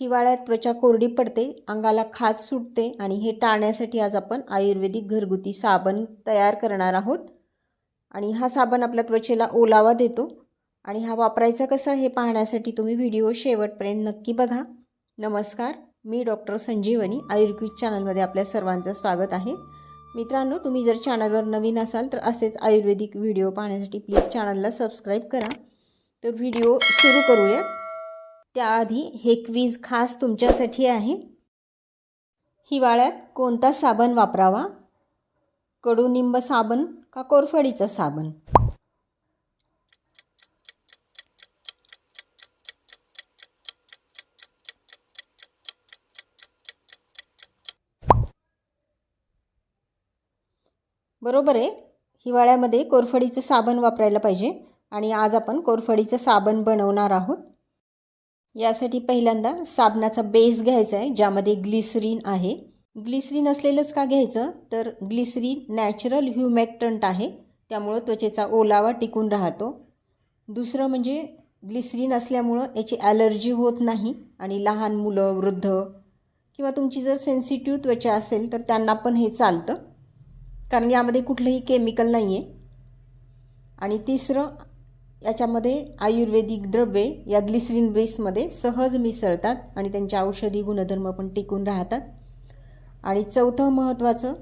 हिवाळ्यात त्वचा कोरडी पडते अंगाला खाज सुटते आणि हे टाळण्यासाठी आज आपण आयुर्वेदिक घरगुती साबण तयार करणार आहोत. आणि हा साबण आपल्या त्वचेला ओलावा देतो आणि हा वापरायचा कसा हे पाहण्यासाठी तुम्ही व्हिडिओ शेवटपर्यंत नक्की बघा. नमस्कार मी डॉक्टर संजीवनी आयुर्वेद चॅनलमध्ये आपल्या सर्वांचं स्वागत आहे. मित्रांनो तुम्ही जर चॅनलवर नवीन असाल तर असेच आयुर्वेदिक व्हिडिओ पाहण्यासाठी प्लीज चॅनलला सबस्क्राईब करा. तर व्हिडिओ सुरू करूया. त्याआधी हे क्वीज खास तुमच्यासाठी आहे. हिवाळ्यात कोणता साबण वापरावा? कडुनिंब साबण का कोरफडीचा साबण? बरोबर आहे. हिवाळ्यामध्ये कोरफडीचं साबण वापरायला पाहिजे आणि आज आपण कोरफडीचं साबण बनवणार आहोत. यासाठी पहिल्यांदा साबणाचा बेस घ्यायचा आहे ज्यामध्ये ग्लिसरीन आहे. ग्लिसरीन असलेलंच का घ्यायचं? तर ग्लिसरीन नॅचरल ह्युमॅक्टंट आहे. त्यामुळं त्वचेचा ओलावा टिकून राहतो. दुसरं म्हणजे ग्लिसरीन असल्यामुळं याची ॲलर्जी होत नाही आणि लहान मुलं वृद्ध किंवा तुमची जर सेन्सिटिव्ह त्वचा असेल तर त्यांना पण हे चालतं. कारण यामध्ये कुठलंही केमिकल नाही आहे आणि तिसरं याच्यामध्ये आयुर्वेदिक द्रव्ये या ग्लिसरीन बेसमध्ये सहज मिसळतात आणि त्यांचे औषधी गुणधर्म पण टिकून राहतात. आणि चौथं महत्त्वाचं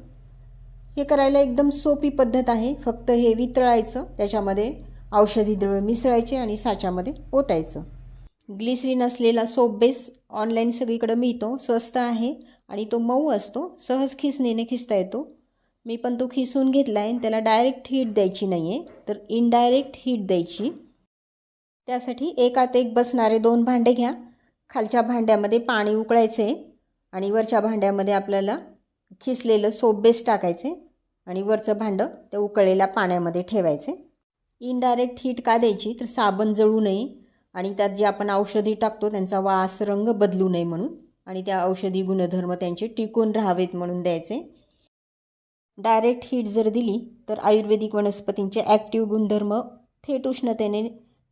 हे करायला एकदम सोपी पद्धत आहे. फक्त हे वितळायचं त्याच्यामध्ये औषधी द्रव्य मिसळायचे आणि साच्यामध्ये ओतायचं. ग्लिसरीन असलेला सोप बेस ऑनलाईन सगळीकडे मिळतो स्वस्त आहे आणि तो मऊ असतो सहज खिसणीने खिसता येतो. मी पण तो खिसून घेतला आहे आणि त्याला डायरेक्ट हीट द्यायची नाही आहे तर इनडायरेक्ट हीट द्यायची. त्यासाठी एकात एक बसणारे दोन भांडे घ्या. खालच्या भांड्यामध्ये पाणी उकळायचे आणि वरच्या भांड्यामध्ये आपल्याला खिसलेलं सोप बेस टाकायचे आणि वरचं भांडं त्या उकळलेल्या पाण्यामध्ये ठेवायचे. इनडायरेक्ट हीट का द्यायची? तर साबण जळू नये आणि त्यात जे आपण औषधी टाकतो त्यांचा वास रंग बदलू नये म्हणून आणि त्या औषधी गुणधर्म त्यांचे टिकून राहावेत म्हणून द्यायचे. डायरेक्ट हीट जर दिली तर आयुर्वेदिक वनस्पतींचे ॲक्टिव्ह गुणधर्म थेट उष्णतेने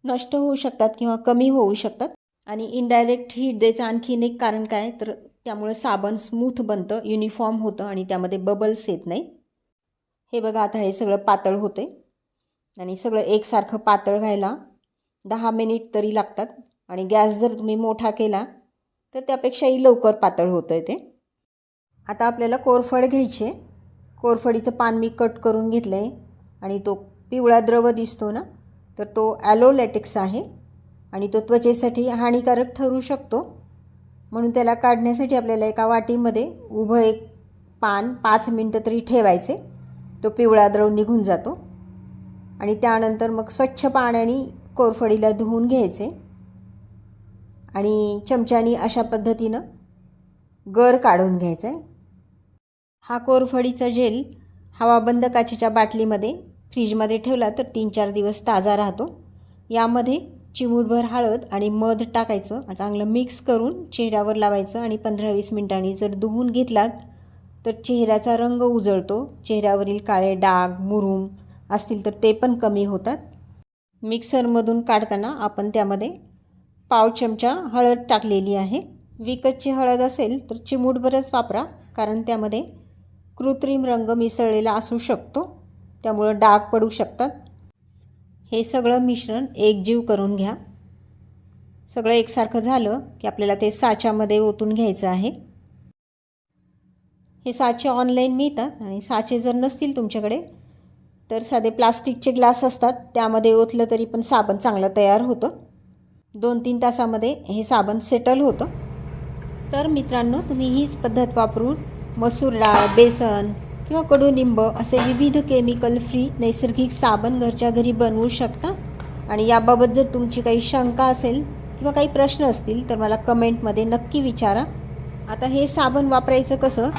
नष्ट होऊ शकतात किंवा कमी होऊ शकतात. आणि इनडायरेक्ट हीट द्यायचं आणखीन एक कारण काय? तर त्यामुळं साबण स्मूथ बनतं युनिफॉर्म होतं आणि त्यामध्ये बबल्स येत नाही. हे बघा आता हे सगळं पातळ होते आणि सगळं एकसारखं पातळ व्हायला दहा मिनिट तरी लागतात. आणि गॅस जर तुम्ही मोठा केला तर त्यापेक्षाही लवकर पातळ होतं आहे ते. आता आपल्याला कोरफड घ्यायचे. कोरफडीचं पान मी कट करून घेतलं आहे आणि तो पिवळा द्रव दिसतो ना तर तो ॲलोलॅटिक्स आहे आणि तो त्वचेसाठी हानिकारक ठरू शकतो. म्हणून त्याला काढण्यासाठी आपल्याला एका वाटीमध्ये उभं एक पान पाच मिनटं तरी ठेवायचे. तो पिवळा द्रव निघून जातो. आणि त्यानंतर मग स्वच्छ पाण्याने कोरफडीला धुवून घ्यायचे. आणि चमच्यानी अशा पद्धतीनं गर काढून घ्यायचं आहे हा कोरफडीचा जेल हवाबंद काचेच्या बाटलीमध्ये फ्रीजमध्ये ठेवला तर तीन चार दिवस ताजा राहतो. यामध्ये चिमूटभर हळद आणि मध टाकायचं चांगलं मिक्स करून चेहऱ्यावर लावायचं आणि पंधरा वीस मिनटांनी जर धुवून घेतलात तर चेहऱ्याचा रंग उजळतो. चेहऱ्यावरील काळे डाग मुरूम असतील तर ते पण कमी होतात. मिक्सरमधून काढताना आपण त्यामध्ये पाव चमचा हळद टाकलेली आहे. विकतची हळद असेल तर चिमूटभरच वापरा कारण त्यामध्ये कृत्रिम रंग मिसळलेला असू शकतो. त्यामुळं डाग पडू शकतात. हे सगळं मिश्रण एकजीव करून घ्या. सगळं एकसारखं झालं की आपल्याला ते साच्यामध्ये ओतून घ्यायचं आहे. हे साचे ऑनलाईन मिळतात आणि साचे जर नसतील तुमच्याकडे तर साधे प्लास्टिकचे ग्लास असतात. त्यामध्ये ओतलं तरी पण साबण चांगलं तयार होतं. दोन तीन तासामध्ये हे साबण सेटल होतं. तर मित्रांनो तुम्ही हीच पद्धत वापरून मसूर डाळ बेसन किंवा कडुनिंब असे विविध केमिकल फ्री नैसर्गिक साबण घरच्या घरी बनवू शकता. आणि याबाबत जर तुमची काही शंका असेल किंवा काही प्रश्न असतील तर मला कमेंटमध्ये नक्की विचारा. आता हे साबण वापरायचं कसं?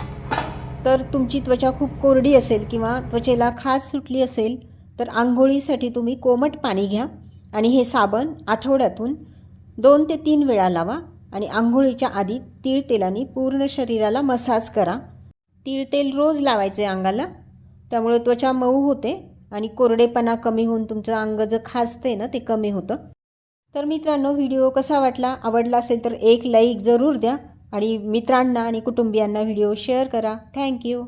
तर तुमची त्वचा खूप कोरडी असेल किंवा त्वचेला खाज सुटली असेल तर आंघोळीसाठी तुम्ही कोमट पाणी घ्या आणि हे साबण आठवड्यातून दोन ते तीन वेळा लावा. आणि आंघोळीच्या आधी तीळ तेलाने पूर्ण शरीराला मसाज करा. तीळ तेल रोज लावायचे अंगाला त्यामुळे त्वचा मऊ होते आणि कोरडेपणा कमी होऊन तुमचं अंग जर खाजते ना ते कमी होतं. तर मित्रांनो व्हिडिओ कसा वाटला आवडला असेल तर एक लाईक जरूर द्या आणि मित्रांना आणि कुटुंबियांना व्हिडिओ शेअर करा. थँक्यू